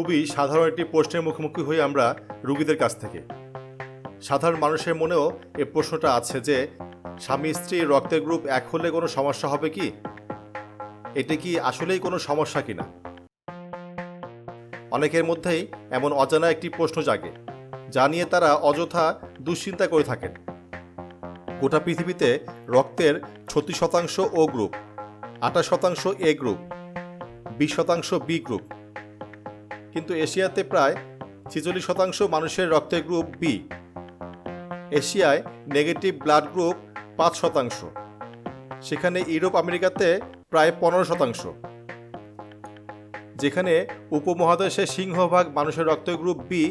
খুবই সাধারণ একটি প্রশ্নের মুখোমুখি হই আমরা রুগীদের কাছ থেকে। সাধারণ মানুষের মনেও এ প্রশ্নটা আছে যে, স্বামী স্ত্রী রক্তের গ্রুপ এক হলে কোনো সমস্যা হবে কি? এটি কি আসলেই কোনো সমস্যা কিনা? অনেকের মধ্যেই এমন অজানা একটি প্রশ্ন জাগে, যা নিয়ে তারা অযথা দুশ্চিন্তা করে থাকেন। গোটা পৃথিবীতে রক্তের ছত্রিশ শতাংশ ও গ্রুপ, আঠাশ শতাংশ এ গ্রুপ, বিশ শতাংশ বি গ্রুপ কিন্তু এশিয়াতে প্রায় ছেচল্লিশ শতাংশ মানুষের রক্তের গ্রুপ বি এশিয়ায় নেগেটিভ ব্লাড গ্রুপ পাঁচ শতাংশ। সেখানে ইউরোপ, আমেরিকাতে প্রায় পনেরো শতাংশ। যেখানে উপমহাদেশের সিংহভাগ মানুষের রক্তের গ্রুপ বি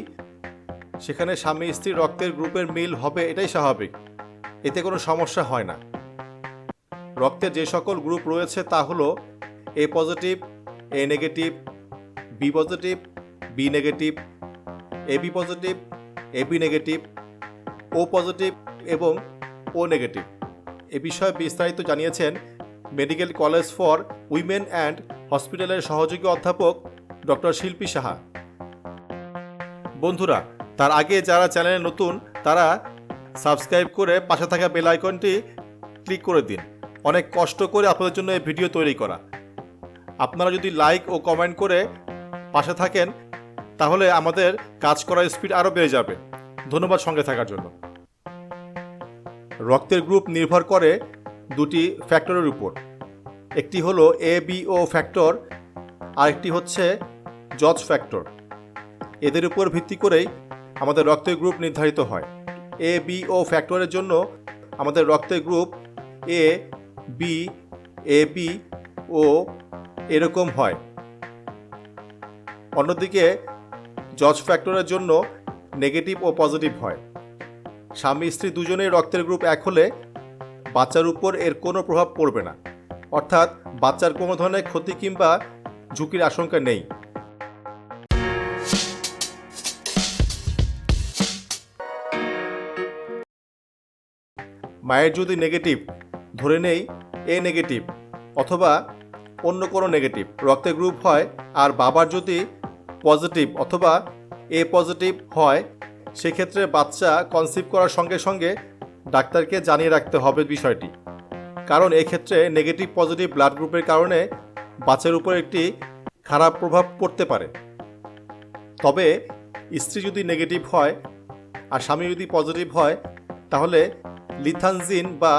সেখানে স্বামী স্ত্রীর রক্তের গ্রুপের মিল হবে এটাই স্বাভাবিক। এতে কোনো সমস্যা হয় না। রক্তের যে সকল গ্রুপ রয়েছে তা হলো A positive A negative B positive B negative, A B positive, A B negative, O positive এবং ও নেগেটিভ। এ বিষয়ে বিস্তারিত জানিয়েছেন medical college for women and হসপিটালের সহযোগী অধ্যাপক ডক্টর শিল্পী সাহা। বন্ধুরা, তার আগে যারা চ্যানেলে নতুন, তারা সাবস্ক্রাইব করে পাশে থাকা বেল আইকনটি ক্লিক করে দিন। অনেক কষ্ট করে আপনাদের জন্য এই ভিডিও তৈরি করা। আপনারা যদি লাইক ও কমেন্ট করে পাশে থাকেন তাহলে আমাদের কাজ করার স্পিড আরও বেড়ে যাবে। ধন্যবাদ সঙ্গে থাকার জন্য। রক্তের গ্রুপ নির্ভর করে দুটি ফ্যাক্টরের উপর। একটি হলো এ বি ও ফ্যাক্টর আরেকটি হচ্ছে জজ ফ্যাক্টর এদের উপর ভিত্তি করেই আমাদের রক্তের গ্রুপ নির্ধারিত হয়। এ বি ও ফ্যাক্টরের জন্য আমাদের রক্তের group A B A B O এরকম হয়। অন্যদিকে জজ ফ্যাক্টরের জন্য নেগেটিভ ও পজিটিভ হয়। স্বামী, স্ত্রী দুজনেই রক্তের গ্রুপ এক হলে বাচ্চার উপর এর কোনো প্রভাব পড়বে না। অর্থাৎ বাচ্চার কোনো ধরনের ক্ষতি কিংবা ঝুঁকির আশঙ্কা নেই। মায়ের যদি নেগেটিভ, ধরে নেই এ নেগেটিভ অথবা অন্য কোনো নেগেটিভ, রক্তের গ্রুপ হয় আর বাবার যদি পজিটিভ অথবা এ পজিটিভ হয়, সেক্ষেত্রে বাচ্চা কনসিভ করার সঙ্গে সঙ্গে ডাক্তারকে জানিয়ে রাখতে হবে বিষয়টি। কারণ এক্ষেত্রে নেগেটিভ পজিটিভ ব্লাড গ্রুপের কারণে বাচ্চার উপর একটি খারাপ প্রভাব পড়তে পারে। তবে স্ত্রী যদি নেগেটিভ হয় আর স্বামী যদি পজিটিভ হয়, তাহলে লিথানজিন বা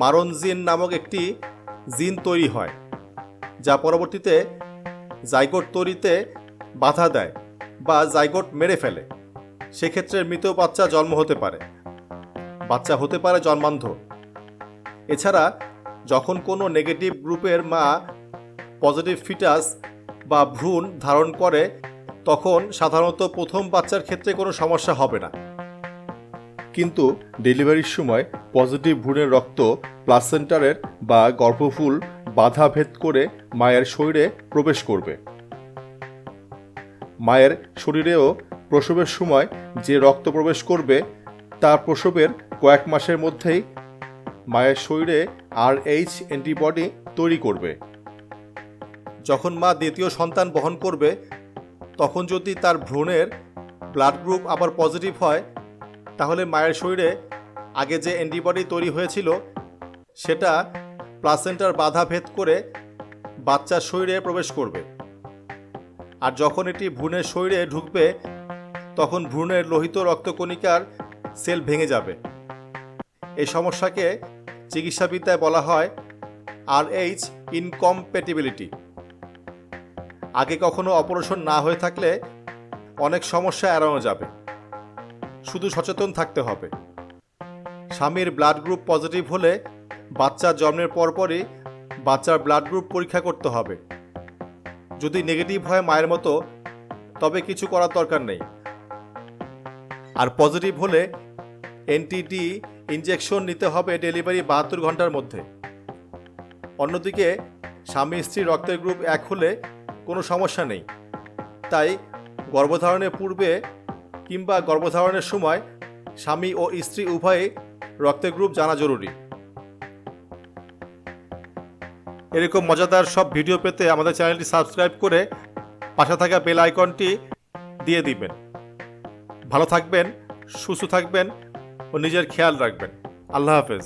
মারনজিন নামক একটি জিন তৈরি হয়, যা পরবর্তীতে জাইগোট তৈরিতে বাধা দেয় বা জাইগোট মেরে ফেলে। সেক্ষেত্রে মৃত বাচ্চা জন্ম হতে পারে। বাচ্চা হতে পারে জন্মান্ধ। এছাড়া যখন কোনো নেগেটিভ গ্রুপের মা পজিটিভ ফিটাস বা ভ্রূণ ধারণ করে, তখন সাধারণত প্রথম বাচ্চার ক্ষেত্রে কোনো সমস্যা হবে না। কিন্তু ডেলিভারির সময় পজিটিভ ভ্রূণের রক্ত প্লাসেন্টারের বা গর্ভফুল বাধা ভেদ করে মায়ের শরীরে প্রবেশ করবে। মায়ের শরীরেও প্রসবের সময় যে রক্ত প্রবেশ করবে তা প্রসবের কয়েক মাসের মধ্যেই মায়ের শরীরে আর এইচ অ্যান্টিবডি তৈরি করবে। যখন মা দ্বিতীয় সন্তান বহন করবে, তখন যদি তার ভ্রূণের ব্লাড গ্রুপ আবার পজিটিভ হয়, তাহলে মায়ের শরীরে আগে যে অ্যান্টিবডি তৈরি হয়েছিল, সেটা প্লাসেন্টার বাধা ভেদ করে বাচ্চার শরীরে প্রবেশ করবে। আর যখন এটি ভ্রূণের শরীরে ঢুকবে, তখন ভ্রূণের লোহিত রক্তকণিকার সেল ভেঙে যাবে। এই সমস্যাকে চিকিৎসাবিদ্যায় বলা হয় আর এইচ ইনকম্প্যাটিবিলিটি আগে কখনো অপারেশন না হয়ে থাকলে অনেক সমস্যা এড়ানো যাবে। শুধু সচেতন থাকতে হবে। স্বামীর ব্লাড গ্রুপ পজিটিভ হলে বাচ্চা জন্মের পরপরই বাচ্চার ব্লাড গ্রুপ পরীক্ষা করতে হবে। যদি নেগেটিভ হয় মায়ের মতো, তবে কিছু করার দরকার নেই। আর পজিটিভ হলে এনটিডি ইনজেকশন নিতে হবে ডেলিভারি বাহাত্তর ঘণ্টার মধ্যে। অন্যদিকে, স্বামী স্ত্রী রক্তের গ্রুপ এক হলে কোনো সমস্যা নেই। তাই গর্ভধারণের পূর্বে কিংবা গর্ভধারণের সময় স্বামী ও স্ত্রী উভয়ে রক্তের গ্রুপ জানা জরুরি। এরকম মজাদার সব ভিডিও পেতে আমাদের চ্যানেলটি সাবস্ক্রাইব করে পাশে থাকা বেল আইকনটি দিয়ে দিবেন। ভালো থাকবেন, সুস্থ থাকবেন ও নিজের খেয়াল রাখবেন। আল্লাহ হাফেজ।